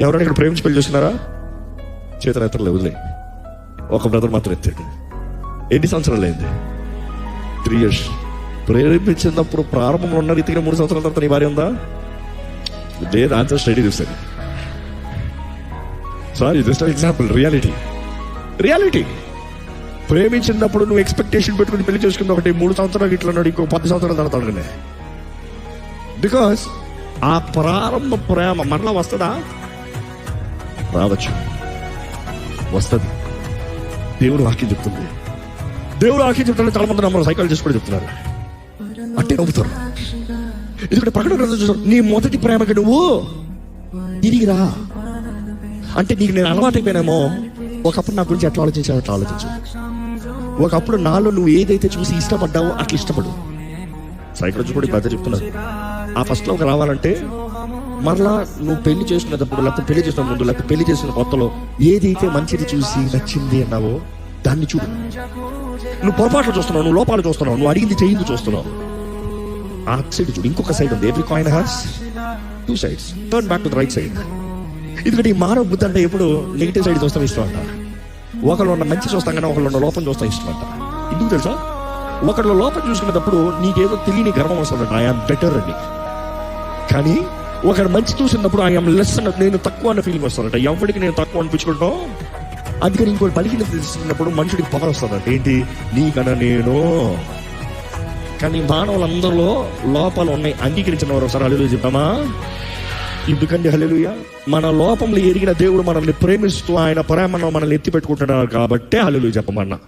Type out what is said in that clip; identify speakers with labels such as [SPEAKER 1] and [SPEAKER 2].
[SPEAKER 1] ఎవరైనా ఇక్కడ ప్రేమించి పెళ్ళి చూసినారా చేతులు ఎత్తలే వదిలే ఒక బ్రదర్ మాత్రం ఎత్తాడు ఎన్ని సంవత్సరాలు అయింది? త్రీ ఇయర్స్ ప్రేరేపించినప్పుడు ప్రారంభంలో ఉన్న రీతిగా మూడు సంవత్సరాల తర్వాత నీ భార్య ఉందా? లేదు ఆన్సర్ స్టడీ చూస్తాను. Sorry just example reality reality ప్రేమించినప్పుడు నువ్వు ఎక్స్పెక్టేషన్ పెట్టుకుని పెళ్ళి చేసుకున్న ఒకటి మూడు సంవత్సరాలు ఇట్లా ఉన్నాడు ఇంకో పది సంవత్సరాలు తర్వాత బికాస్ ఆ ప్రారంభ ప్రేమ మరలా వస్తుందా? రావచ్చు. వస్తుంది. దేవుడు వాక్యం చెప్తుంది. దేవుడు వాక్యం చెప్తాడు చాలా మంది నమ్మరు సైకిల్ కూడా చెప్తున్నారు. అంటే నవ్వుతారు. ఎందుకంటే ప్రకటన గ్రంథం చూసారు. నీ మొదటి ప్రేమకి నువ్వు తిరిగిరా అంటే నీకు నేను అలవాటైపోయినామో ఒకప్పుడు నా గురించి ఎట్లా ఆలోచించావు? అట్లా ఆలోచించు. ఒకప్పుడు నాలో నువ్వు ఏదైతే చూసి ఇష్టపడ్డావో అట్లా ఇష్టపడు. సైకాలజీ కూడా పెద్ద చెప్తున్నారు. ఆ ఫస్ట్లోకి రావాలంటే మరలా నువ్వు పెళ్ళి చేసుకునేటప్పుడు లేకపోతే పెళ్ళి చేసిన ముందు లేకపోతే పెళ్ళి చేసిన కొత్తలో ఏదైతే మంచిది చూసి నచ్చింది అన్నావో దాన్ని చూడు. నువ్వు పొరపాట్లు చూస్తున్నావు నువ్వు లోపాలు చూస్తున్నావు నువ్వు అడిగింది చేయింది చూస్తున్నావు. ఆ సైడ్ చూడు ఇంకొక సైడ్ ఉంది. Every coin has two sides turn back to the right side ఎందుకంటే ఈ మానవ బుద్ధి అంటే ఎప్పుడు నెగిటివ్ సైడ్ చూస్తాం ఇష్టం అంట. ఒకళ్ళు ఉన్న మంచి చూస్తాం కానీ ఒకళ్ళు ఉన్న లోపం చూస్తాం ఇష్టం అంట. ఎందుకు తెలుసా? ఒకళ్ళు లోపం చూసుకునేటప్పుడు నీకేదో తెలియని గర్వం వస్తుందంట ఐఆమ్ బెటర్ అని. కానీ ఒకడు మంచి చూసినప్పుడు ఐఎమ్ లెస్ అన్న నేను తక్కువ అన్న ఫీలింగ్ వస్తుందట. ఎవరికి నేను తక్కువ అనిపించుకుంటాం? అందుకని ఇంకోటి పలికిన తీసుకున్నప్పుడు మనుషుడికి పవర్ వస్తుందట. ఏంటి? నీకన్నా నేను. కానీ మానవులందరిలో లోపాలు ఉన్నాయి. అంగీకరించిన వారు ఒకసారి అల్లు చెప్పామా ఎందుకండి హలెలుయ మన లోపంలో ఎరిగిన దేవుడు మనల్ని ప్రేమిస్తూ ఆయన ప్రేమను మనల్ని ఎత్తి పెట్టుకుంటున్నారు కాబట్టే హల్లెలూయా చెప్పమన్నా.